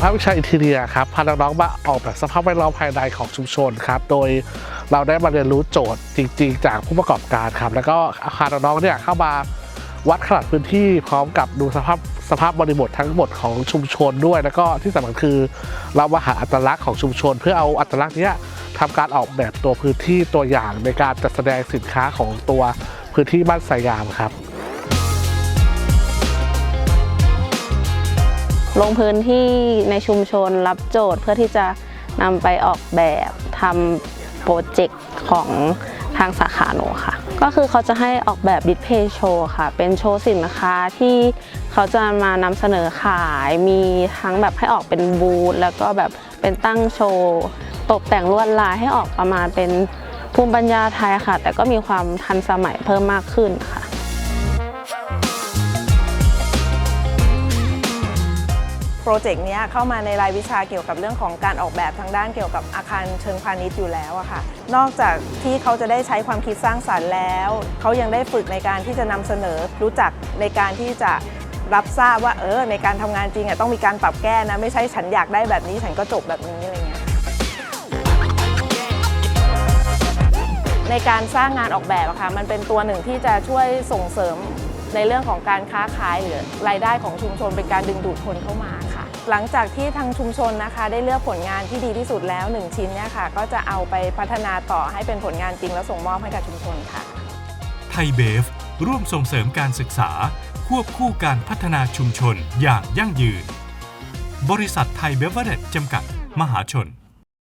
ภาควิชาอินทีเรียครับพาน้องๆมาออกแบบสภาพแวดล้อมภายในของชุมชนครับ โดยเราได้มาเรียนรู้โจทย์จริง ๆ จากผู้ประกอบการครับ แล้วก็พาน้องๆเนี่ยเข้ามาวัดขนาดพื้นที่พร้อมกับดูสภาพสภาพบริบททั้งหมดของชุมชนด้วย แล้วก็ที่สำคัญคือเรามาหาอัตลักษณ์ของชุมชน เพื่อเอาอัตลักษณ์นี้ทำการออกแบบตัวพื้นที่ตัวอย่างในการจัดแสดงสินค้าของตัวพื้นที่บ้านสายามครับ ลงพื้นที่ในชุมชนรับโจทย์เพื่อที่จะนำไปออกแบบทำโปรเจกต์ของทางสาขาหนูค่ะ ก็คือเขาจะให้ออกแบบดิสเพย์โชว์ค่ะ เป็นโชว์สินค้าที่เขาจะมานำเสนอขาย มีทั้งแบบให้ออกเป็นบูธแล้วก็แบบเป็นตั้งโชว์ตกแต่งลวดลายให้ออกประมาณเป็นภูมิปัญญาไทยค่ะ แต่ก็มีความทันสมัยเพิ่มมากขึ้นค่ะ โปรเจกต์นี้เข้ามาในรายวิชาเกี่ยวกับเรื่องของการออกแบบทางด้านเกี่ยวกับอาคารเชิงพาณิชย์อยู่แล้วอะค่ะ นอกจากที่เขาจะได้ใช้ความคิดสร้างสรรค์แล้ว เขายังได้ฝึกในการที่จะนำเสนอรู้จักในการที่จะรับทราบว่าเออในการทำงานจริงอะต้องมีการปรับแก้นะไม่ใช่ฉันอยากได้แบบนี้ฉันก็จบแบบนี้อะไรเงี้ยในการสร้างงานออกแบบอะค่ะมันเป็นตัวหนึ่งที่จะช่วยส่งเสริมในเรื่องของการค้าขายหรือรายได้ของชุมชนเป็นการดึงดูดคนเข้ามา หลังจากที่ทางชุมชนนะคะ ได้เลือกผลงานที่ดีที่สุดแล้ว 1 ชิ้นเนี่ยค่ะ ก็จะเอาไปพัฒนาต่อให้เป็นผลงานจริงแล้วส่งมอบให้กับชุมชนค่ะ ไทยเบฟ ร่วมส่งเสริมการศึกษา ควบคู่การพัฒนาชุมชนอย่างยั่งยืน บริษัทไทยเบเวอร์เรจจำกัด มหาชน